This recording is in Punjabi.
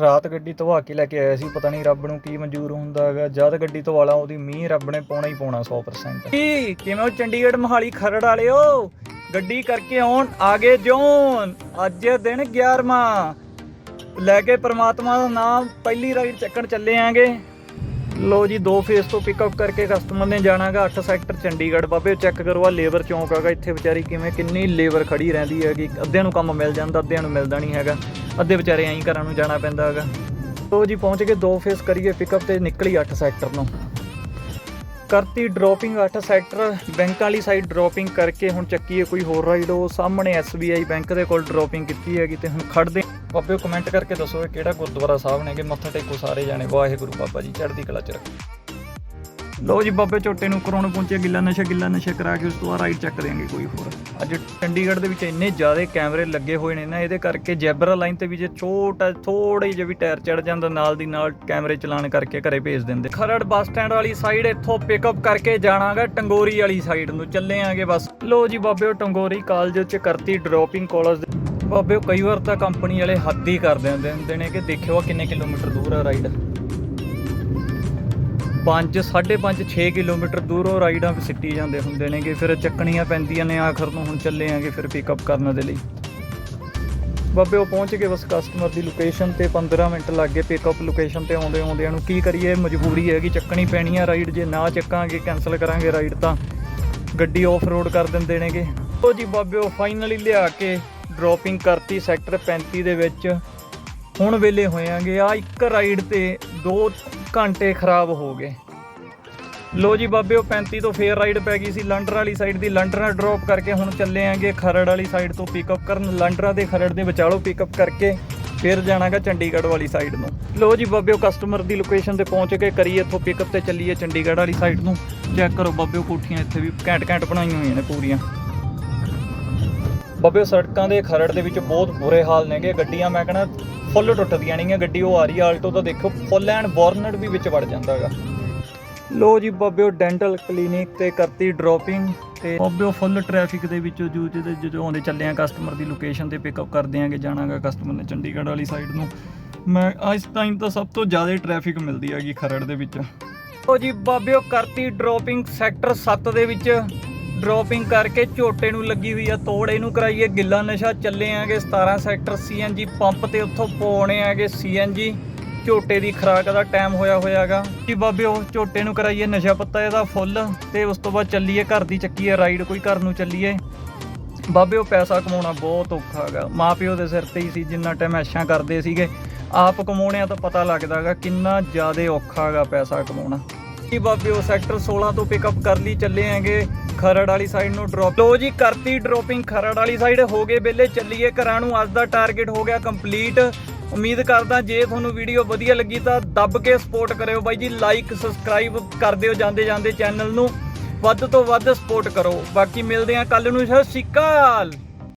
ਰਾਤ ਗੱਡੀ ਧਵਾ ਕੇ ਲੈ ਕੇ ਆਇਆ ਸੀ, ਪਤਾ ਨਹੀਂ ਰੱਬ ਨੂੰ ਕੀ ਮਨਜ਼ੂਰ ਹੁੰਦਾ ਹੈਗਾ। ਜਦ ਗੱਡੀ ਧਵਾਲਾ ਉਹਦੀ ਮੀਂਹ ਰੱਬ ਨੇ ਪਾਉਣਾ ਹੀ ਪਾਉਣਾ 100% ਕੀ? ਕਿਵੇਂ ਹੋ ਚੰਡੀਗੜ੍ਹ ਮੋਹਾਲੀ ਖਰੜ ਵਾਲਿਓ? ਗੱਡੀ ਕਰਕੇ ਆਉਣ ਆਗੇ ਜੋਨ ਅੱਜ ਦਿਨ 11ਵਾਂ ਲੈ ਕੇ ਪ੍ਰਮਾਤਮਾ ਦਾ ਨਾਮ, ਪਹਿਲੀ ਰਾਈਡ ਚੱਕਣ ਚੱਲੇ ਆਂਗੇ। ਲੋ ਜੀ, ਦੋ ਫੇਸ ਤੋਂ ਪਿਕਅਪ ਕਰਕੇ ਕਸਟਮਰ ਨੇ ਜਾਣਾਗਾ 8 ਸੈਕਟਰ ਚੰਡੀਗੜ੍ਹ। ਬਾਬੇ ਚੈੱਕ ਕਰੋ ਆ ਲੇਬਰ ਚੌਂਕ ਹੈਗਾ, ਇੱਥੇ ਵਿਚਾਰੀ ਕਿਵੇਂ ਕਿੰਨੀ ਲੇਬਰ ਖੜੀ ਰਹਿੰਦੀ ਹੈਗੀ। ਅੱਧਿਆਂ ਨੂੰ ਕੰਮ ਮਿਲ ਜਾਂਦਾ, ਅੱਧਿਆਂ ਨੂੰ ਮਿਲਦਾ ਨਹੀਂ ਹੈਗਾ। ਅੱਧੇ ਵਿਚਾਰੇ ਐਂ ਘਰਾਂ ਨੂੰ ਜਾਣਾ ਪੈਂਦਾ ਹੈਗਾ। ਲੋ ਜੀ, ਪਹੁੰਚ ਕੇ ਦੋ ਫੇਸ ਕਰੀਏ ਪਿਕਅਪ ਤੇ ਨਿਕਲੀ 8 ਸੈਕਟਰ ਨੂੰ। ਕਰਤੀ ਡ੍ਰੌਪਿੰਗ 8 ਸੈਕਟਰ ਬੈਂਕ ਵਾਲੀ ਸਾਈਡ ਡ੍ਰੌਪਿੰਗ ਕਰਕੇ ਹੁਣ ਚੱਕੀਏ ਕੋਈ ਹੋਰ ਰਾਈਡ ਉਹ ਸਾਹਮਣੇ SBI ਬੈਂਕ ਦੇ ਕੋਲ ਡ੍ਰੌਪਿੰਗ ਕੀਤੀ ਹੈਗੀ ਤੇ ਹੁਣ ਖੜਦੇ ਬਾਬਿਓ ਕਮੈਂਟ ਕਰਕੇ ਦੱਸੋ ਇਹ ਕਿਹੜਾ ਗੁਰਦੁਆਰਾ ਸਾਹਿਬ ਨੇ ਕਿ ਮੱਥਾ ਟੇਕੋ ਸਾਰੇ ਜਾਣੇ। ਵਾਹਿਗੁਰੂ ਬਾਬਾ ਜੀ, ਚੜ੍ਹਦੀ ਕਲਾ ਚ ਰੱਖੋ। ਲੋ ਜੀ, ਬਾਬੇ ਝੋਟੇ ਨੂੰ ਕਰਾਉਣ ਪਹੁੰਚੇ ਗਿੱਲਾ ਨਸ਼ਾ ਗਿੱਲਾ ਨਸ਼ਾ ਕਰਾ ਕੇ ਉਸ ਤੋਂ ਬਾਅਦ ਰਾਈਡ ਚੱਕ ਦੇਾਂਗੇ ਕੋਈ ਹੋਰ। ਅੱਜ ਚੰਡੀਗੜ੍ਹ ਦੇ ਵਿੱਚ ਇੰਨੇ ਜ਼ਿਆਦਾ ਕੈਮਰੇ ਲੱਗੇ ਹੋਏ ਨੇ ਨਾ, ਇਹਦੇ ਕਰਕੇ ਜੈਬਰਾ ਲਾਈਨ ਤੇ ਵੀ ਜੇ ਛੋਟਾ ਥੋੜਾ ਜਿਹਾ ਵੀ ਟਾਇਰ ਚੜ ਜਾਂਦਾ, ਨਾਲ ਦੀ ਨਾਲ ਕੈਮਰੇ ਚਲਾਨ ਕਰਕੇ ਘਰੇ ਭੇਜ ਦਿੰਦੇ। ਖਰੜ ਬੱਸ ਸਟੈਂਡ ਵਾਲੀ ਸਾਈਡ ਇੱਥੋਂ ਪਿਕਅਪ ਕਰਕੇ ਜਾਣਾਗਾ, ਟੰਗੋਰੀ ਵਾਲੀ ਸਾਈਡ ਨੂੰ ਚੱਲੇ ਆਂਗੇ ਬਸ। ਲੋ ਜੀ ਬਾਬੇ, ਉਹ ਟੰਗੋਰੀ ਕਾਲਜ ਚ ਕਰਤੀ ਡ੍ਰੌਪਿੰਗ ਕਾਲਜ ਬਾਬੇ, ਉਹ ਕਈ ਵਾਰ ਤਾਂ ਕੰਪਨੀ ਵਾਲੇ ਹੱਦ ਹੀ ਕਰ ਦਿੰਦੇ ਹੁੰਦੇ ਨੇ ਕਿ ਦੇਖਿਓ ਆਹ ਕਿੰਨੇ ਕਿਲੋਮੀਟਰ ਦੂਰ ਆ ਰਾਈਡ 5 5.5 6 ਕਿਲੋਮੀਟਰ ਦੂਰੋਂ ਰਾਈਡਾਂ ਸਿੱਟੀ ਜਾਂਦੇ ਹੁੰਦੇ ਨੇਗੇ। ਫਿਰ ਚੱਕਣੀਆਂ ਪੈਂਦੀਆਂ ਨੇ, ਆਖਰ ਨੂੰ ਹੁਣ ਚੱਲੇ ਆਂਗੇ ਫਿਰ ਪਿਕਅਪ ਕਰਨ ਦੇ ਲਈ। ਬਾਬੇ, ਉਹ ਪਹੁੰਚ ਗਏ ਬਸ ਕਸਟਮਰ ਦੀ ਲੋਕੇਸ਼ਨ ਤੇ 15 ਮਿੰਟ ਲੱਗ ਗਏ ਪਿਕਅਪ ਲੋਕੇਸ਼ਨ ਤੇ ਆਉਂਦੇ ਆਉਂਦਿਆਂ ਨੂੰ। ਕੀ ਕਰੀਏ, ਮਜਬੂਰੀ ਹੈਗੀ ਚੱਕਣੀ ਪੈਣੀ ਆ ਰਾਈਡ, ਜੇ ਨਾ ਚੱਕਾਂਗੇ ਕੈਨਸਲ ਕਰਾਂਗੇ ਰਾਈਡ ਤਾਂ। ਗੱਡੀ ਆਫ ਰੋਡ ਕਰ ਦਿੰਦੇ ਨੇਗੇ। ਉਹ ਜੀ ਬਾਬੇ, ਉਹ ਫਾਈਨਲੀ ਲਿਆ ਕੇ ਡ੍ਰੌਪਿੰਗ ਕਰਤੀ ਸੈਕਟਰ 35 ਦੇ ਵਿੱਚ। ਹੁਣ ਵੇਲੇ ਹੋਇਆਂਗੇ। ਆ ਇੱਕ ਰਾਈਡ ਤੇ ਦੋ ਘੰਟੇ ਖਰਾਬ ਹੋ ਗਏ। ਲੋ ਜੀ ਬਾਬੇ ਉਹ 35 ਤੋਂ ਫੇਰ ਰਾਈਡ ਪੈ ਗਈ ਸੀ। ਲੰਡਰ ਵਾਲੀ ਸਾਈਡ ਦੀ ਲੰਡਰਾਂ ਡ੍ਰੌਪ ਕਰਕੇ ਹੁਣ ਚੱਲੇ ਆਂਗੇ ਖਰੜ ਵਾਲੀ ਸਾਈਡ ਤੋਂ ਪਿਕਅਪ ਕਰਨ। ਲੰਡਰਾਂ ਦੇ ਖਰੜ ਦੇ ਵਿਚਾਲੋ ਪਿਕਅਪ ਕਰਕੇ ਫਿਰ ਜਾਣਾਗਾ ਚੰਡੀਗੜ੍ਹ ਵਾਲੀ ਸਾਈਡ ਨੂੰ। ਲੋ ਜੀ ਬਾਬੇ ਉਹ ਕਸਟਮਰ ਦੀ ਲੋਕੇਸ਼ਨ ਤੇ ਪਹੁੰਚ ਕੇ ਕਰੀਏ ਇੱਥੋਂ ਪਿਕਅਪ ਤੇ ਚੱਲੀਏ ਚੰਡੀਗੜ੍ਹ ਵਾਲੀ ਸਾਈਡ ਨੂੰ। ਚੈੱਕ ਕਰੋ ਬਾਬੇ ਉਹ ਕੋਠੀਆਂ ਇੱਥੇ ਵੀ ਘੈਂਟ ਘੈਂਟ ਬਣਾਈਆਂ ਹੋਈਆਂ ਨੇ ਪੂਰੀਆਂ। ਬਾਬੇ ਸੜਕਾਂ ਦੇ ਖਰੜ ਦੇ ਵਿੱਚ ਬਹੁਤ ਬੁਰੇ ਹਾਲ ਨੇਗੇ। ਗੱਡੀਆਂ ਮੈਂ ਕਹਿੰਦਾ ਫੁੱਲ ਟੁੱਟਦੀਆਂ ਨੇਗੀਆਂ, ਗੱਡੀ ਉਹ ਆ ਰਹੀ ਆ, ਆਲਟੋ ਤਾਂ ਦੇਖੋ, ਫੁੱਲ ਐਂਡ ਬੋਰਨਟ ਵੀ ਵਿੱਚ ਵੜ ਜਾਂਦਾ ਹੈਗਾ। ਲੋ ਜੀ ਬਾਬੇ ਡੈਂਟਲ ਕਲੀਨਿਕ ਤੇ ਕਰਤੀ ਡ੍ਰੌਪਿੰਗ ਤੇ ਬਾਬੇ, ਉਹ ਫੁੱਲ ਟ੍ਰੈਫਿਕ ਦੇ ਵਿੱਚੋਂ ਜੂ ਜਿਹਦੇ ਜਦੋਂ ਆਉਂਦੇ ਚੱਲੇ ਆ ਕਸਟਮਰ ਦੀ ਲੋਕੇਸ਼ਨ ਤੇ ਪਿਕਅਪ ਕਰਦੇ ਆਂਗੇ ਜਾਣਾਗਾ ਕਸਟਮਰ ਨੇ ਚੰਡੀਗੜ੍ਹ ਵਾਲੀ ਸਾਈਡ ਨੂੰ। ਮੈਂ ਇਸ ਟਾਈਮ ਤਾਂ ਸਭ ਤੋਂ ਜ਼ਿਆਦਾ ਟ੍ਰੈਫਿਕ ਮਿਲਦੀ ਹੈਗੀ ਖਰੜ ਦੇ ਵਿੱਚ। ਉਹ ਜੀ ਬਾਬੇ ਕਰਤੀ ਡ੍ਰੌਪਿੰਗ ਸੈਕਟਰ 7 ਦੇ ਵਿੱਚ। ਡ੍ਰੌਪਿੰਗ ਕਰਕੇ ਝੋਟੇ ਨੂੰ ਲੱਗੀ ਹੋਈ ਆ, ਤੋੜ ਇਹਨੂੰ ਕਰਾਈਏ ਗਿੱਲਾ ਨਸ਼ਾ। ਚੱਲੇ ਆਂਗੇ 17 ਸੈਕਟਰ ਸੀਐਨਜੀ ਪੰਪ ਤੇ, ਉੱਥੋਂ ਪਾਉਣੇ ਆਂਗੇ ਸੀਐਨਜੀ ਝੋਟੇ ਦੀ ਖਰਾਕ ਦਾ ਟਾਈਮ ਹੋਇਆ ਹੋਇਆਗਾ। ਕਿ ਬਾਬੇ, ਉਹ ਝੋਟੇ ਨੂੰ ਕਰਾਈਏ ਨਸ਼ਾ ਪੱਤਾ ਇਹਦਾ ਫੁੱਲ ਤੇ ਉਸ ਤੋਂ ਬਾਅਦ ਚੱਲੀਏ, ਘਰ ਦੀ ਚੱਕੀਏ ਰਾਈਡ ਕੋਈ ਘਰ ਨੂੰ ਚੱਲੀਏ। ਬਾਬੇ, ਉਹ ਪੈਸਾ ਕਮਾਉਣਾ ਬਹੁਤ ਔਖਾ ਹੈਗਾ। ਮਾਪਿਓ ਦੇ ਸਿਰ ਤੇ ਹੀ ਸੀ, ਜਿੰਨਾ ਟਾਈਮ ਐਸ਼ਾਂ ਕਰਦੇ ਸੀਗੇ। ਆਪ ਕਮਾਉਣਿਆ ਤਾਂ ਪਤਾ ਲੱਗਦਾਗਾ ਕਿੰਨਾ ਜ਼ਿਆਦਾ ਔਖਾ ਹੈਗਾ ਪੈਸਾ ਕਮਾਉਣਾ। ਜੀ ਬਾਬੇ, ਉਹ ਸੈਕਟਰ 16 ਤੋਂ ਪਿਕਅਪ ਕਰ ਲਈ, ਚੱਲੇ ਆਂਗੇ ਖਰੜ ਵਾਲੀ ਸਾਈਡ ਨੂੰ ਡ੍ਰੌਪ ਲੋ ਜੀ, ਕਰਤੀ ਡ੍ਰੌਪਿੰਗ ਖਰੜ ਵਾਲੀ ਸਾਈਡ ਹੋ ਗਏ ਵੇਲੇ ਚੱਲੀਏ ਘਰਾਂ ਨੂੰ, ਅੱਜ ਦਾ ਟਾਰਗੇਟ ਹੋ ਗਿਆ ਕੰਪਲੀਟ ਉਮੀਦ ਕਰਦਾ ਜੇ ਤੁਹਾਨੂੰ ਵੀਡੀਓ ਵਧੀਆ ਲੱਗੀ ਤਾਂ ਦੱਬ ਕੇ ਸਪੋਰਟ ਕਰਿਓ ਬਾਈ ਜੀ ਲਾਈਕ ਸਬਸਕ੍ਰਾਈਬ ਕਰ ਦਿਓ ਜਾਂਦੇ ਜਾਂਦੇ ਚੈਨਲ ਨੂੰ। ਵੱਧ ਤੋਂ ਵੱਧ ਸਪੋਰਟ ਕਰੋ। ਬਾਕੀ ਮਿਲਦੇ ਹਾਂ ਕੱਲ ਨੂੰ, ਸਤਿ ਸ਼੍ਰੀ ਅਕਾਲ!